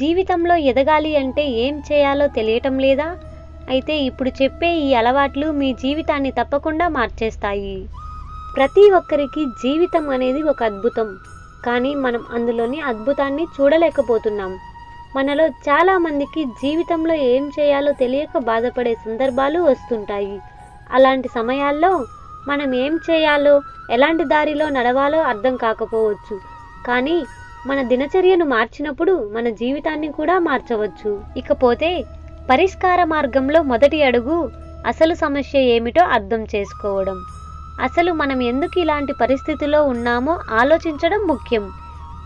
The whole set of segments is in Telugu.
జీవితంలో ఎదగాలి అంటే ఏం చేయాలో తెలియటం లేదా? అయితే ఇప్పుడు చెప్పే ఈ అలవాట్లు మీ జీవితాన్ని తప్పకుండా మార్చేస్తాయి. ప్రతి ఒక్కరికి జీవితం అనేది ఒక అద్భుతం. కానీ మనం అందులోని అద్భుతాన్ని చూడలేకపోతున్నాం. మనలో చాలామందికి జీవితంలో ఏం చేయాలో తెలియక బాధపడే సందర్భాలు వస్తుంటాయి. అలాంటి సమయాల్లో మనం ఏం చేయాలో ఎలాంటి దారిలో నడవాలో అర్థం కాకపోవచ్చు. కానీ మన దినచర్యను మార్చినప్పుడు మన జీవితాన్ని కూడా మార్చవచ్చు. ఇకపోతే పరిష్కార మార్గంలో మొదటి అడుగు అసలు సమస్య ఏమిటో అర్థం చేసుకోవడం. అసలు మనం ఎందుకు ఇలాంటి పరిస్థితిలో ఉన్నామో ఆలోచించడం ముఖ్యం.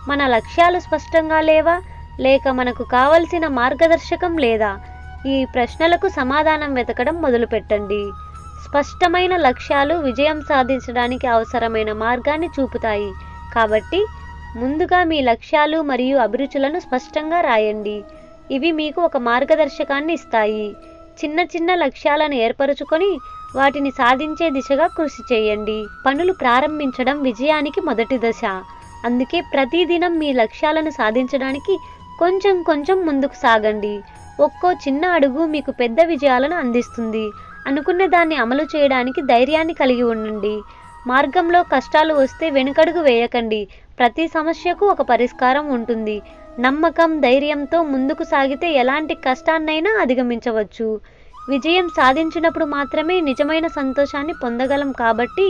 మన లక్ష్యాలు స్పష్టంగా లేవా? లేక మనకు కావలసిన మార్గదర్శకం లేదా? ఈ ప్రశ్నలకు సమాధానం వెతకడం మొదలుపెట్టండి. స్పష్టమైన లక్ష్యాలు విజయం సాధించడానికి అవసరమైన మార్గాన్ని చూపుతాయి. కాబట్టి ముందుగా మీ లక్ష్యాలు మరియు అభిరుచులను స్పష్టంగా రాయండి. ఇవి మీకు ఒక మార్గదర్శకాన్ని ఇస్తాయి. చిన్న చిన్న లక్ష్యాలను ఏర్పరచుకొని వాటిని సాధించే దిశగా కృషి చేయండి. పనులు ప్రారంభించడం విజయానికి మొదటి దశ. అందుకే ప్రతిదినం మీ లక్ష్యాలను సాధించడానికి కొంచెం కొంచెం ముందుకు సాగండి. ఒక్కో చిన్న అడుగు మీకు పెద్ద విజయాలను అందిస్తుంది. అనుకున్న దాన్ని అమలు చేయడానికి ధైర్యాన్ని కలిగి ఉండండి. మార్గంలో కష్టాలు వస్తే వెనుకడుగు వేయకండి. ప్రతి సమస్యకు ఒక పరిష్కారం ఉంటుంది. నమ్మకం ధైర్యంతో ముందుకు సాగితే ఎలాంటి కష్టాన్నైనా అధిగమించవచ్చు. విజయం సాధించినప్పుడు మాత్రమే నిజమైన సంతోషాన్ని పొందగలం కాబట్టి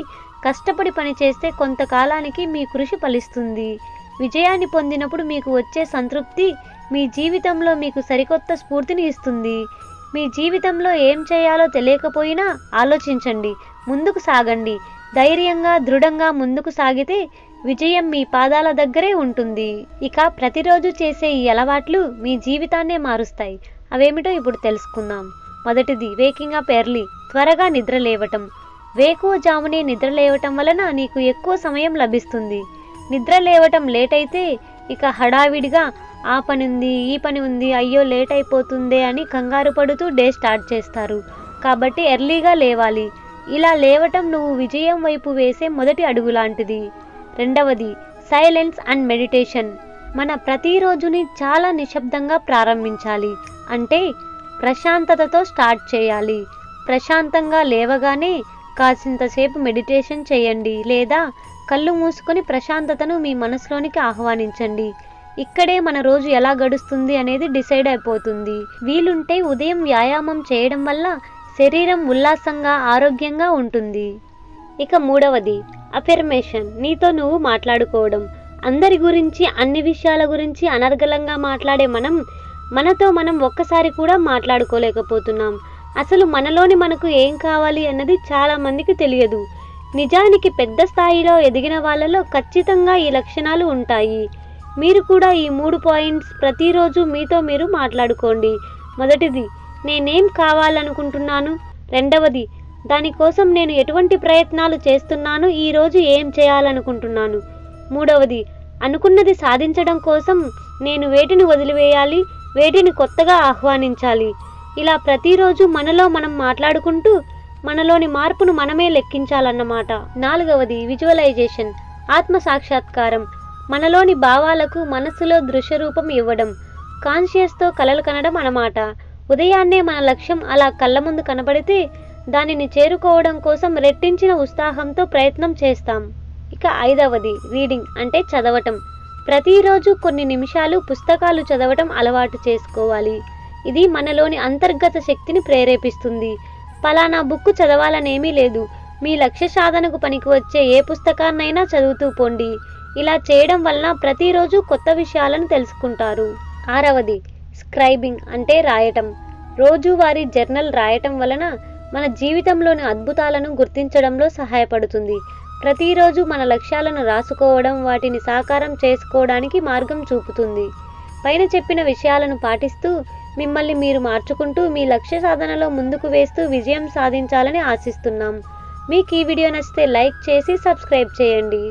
కష్టపడి పనిచేస్తే కొంతకాలానికి మీ కృషి ఫలిస్తుంది. విజయాన్ని పొందినప్పుడు మీకు వచ్చే సంతృప్తి మీ జీవితంలో మీకు సరికొత్త స్ఫూర్తిని ఇస్తుంది. మీ జీవితంలో ఏం చేయాలో తెలియకపోయినా ఆలోచించండి ముందుకు సాగండి. ధైర్యంగా దృఢంగా ముందుకు సాగితే విజయం మీ పాదాల దగ్గరే ఉంటుంది. ఇక ప్రతిరోజు చేసే ఈ అలవాట్లు మీ జీవితాన్నే మారుస్తాయి. అవేమిటో ఇప్పుడు తెలుసుకుందాం. మొదటిది వేకింగ్ అప్ ఎర్లీ త్వరగా నిద్ర లేవటం. వేకువజామునే నిద్ర లేవటం వలన నీకు ఎక్కువ సమయం లభిస్తుంది. నిద్ర లేవటం లేట్ అయితే ఇక హడావిడిగా ఆ పని ఉంది ఈ పని ఉంది అయ్యో లేట్ అయిపోతుందే అని కంగారు పడుతూ డే స్టార్ట్ చేస్తారు. కాబట్టి ఎర్లీగా లేవాలి. ఇలా లేవటం నువ్వు విజయం వైపు వేసే మొదటి అడుగు లాంటిది రెండవది సైలెన్స్ అండ్ మెడిటేషన్ మన ప్రతిరోజుని చాలా నిశ్శబ్దంగా ప్రారంభించాలి. అంటే ప్రశాంతతతో స్టార్ట్ చేయాలి. ప్రశాంతంగా లేవగానే కాసింతసేపు మెడిటేషన్ చేయండి. లేదా కళ్ళు మూసుకొని ప్రశాంతతను మీ మనసులోనికి ఆహ్వానించండి. ఇక్కడే మన రోజు ఎలా గడుస్తుంది అనేది డిసైడ్ అయిపోతుంది. వీలుంటే ఉదయం వ్యాయామం చేయడం వల్ల శరీరం ఉల్లాసంగా ఆరోగ్యంగా ఉంటుంది. ఇక మూడవది అఫర్మేషన్ నీతో నువ్వు మాట్లాడుకోవడం. అందరి గురించి అన్ని విషయాల గురించి అనర్గళంగా మాట్లాడే మనం మనతో మనం ఒక్కసారి కూడా మాట్లాడుకోలేకపోతున్నాం. అసలు మనలోని మనకు ఏం కావాలి అన్నది చాలా మందికి తెలియదు. నిజానికి పెద్ద స్థాయిలో ఎదిగిన వాళ్ళలో ఖచ్చితంగా ఈ లక్షణాలు ఉంటాయి. మీరు కూడా ఈ మూడు పాయింట్స్ ప్రతిరోజు మీతో మీరు మాట్లాడుకోండి. మొదటిది నేనేం కావాలనుకుంటున్నాను? రెండవది దానికోసం నేను ఎటువంటి ప్రయత్నాలు చేస్తున్నాను? ఈరోజు ఏం చేయాలనుకుంటున్నాను? మూడవది అనుకున్నది సాధించడం కోసం నేను వేటిని వదిలివేయాలి? వేటిని కొత్తగా ఆహ్వానించాలి? ఇలా ప్రతిరోజు మనలో మనం మాట్లాడుకుంటూ మనలోని మార్పును మనమే లెక్కించాలన్నమాట. నాలుగవది విజువలైజేషన్ ఆత్మ సాక్షాత్కారం. మనలోని భావాలకు మనస్సులో దృశ్యరూపం ఇవ్వడం కాన్షియస్తో కలలు కనడం అన్నమాట. ఉదయాన్నే మన లక్ష్యం అలా కళ్ళ ముందు కనబడితే దానిని చేరుకోవడం కోసం రెట్టించిన ఉత్సాహంతో ప్రయత్నం చేస్తాం. ఇక ఐదవది రీడింగ్ అంటే చదవటం. ప్రతిరోజు కొన్ని నిమిషాలు పుస్తకాలు చదవటం అలవాటు చేసుకోవాలి. ఇది మనలోని అంతర్గత శక్తిని ప్రేరేపిస్తుంది. పలానా బుక్ చదవాలనేమీ లేదు. మీ లక్ష్య సాధనకు పనికి వచ్చే ఏ పుస్తకాన్నైనా చదువుతూ పోండి. ఇలా చేయడం వలన ప్రతిరోజు కొత్త విషయాలను తెలుసుకుంటారు. ఆరవది స్క్రైబింగ్ అంటే రాయటం. రోజువారీ జర్నల్ రాయటం వలన మన జీవితంలోని అద్భుతాలను గుర్తించడంలో సహాయపడుతుంది. ప్రతిరోజు మన లక్ష్యాలను రాసుకోవడం వాటిని సాకారం చేసుకోవడానికి మార్గం చూపుతుంది. పైన చెప్పిన విషయాలను పాటిస్తూ మిమ్మల్ని మీరు మార్చుకుంటూ మీ లక్ష్య సాధనలో ముందుకు వేస్తూ విజయం సాధించాలని ఆశిస్తున్నాం. మీకు ఈ వీడియో నచ్చితే లైక్ చేసి సబ్స్క్రైబ్ చేయండి.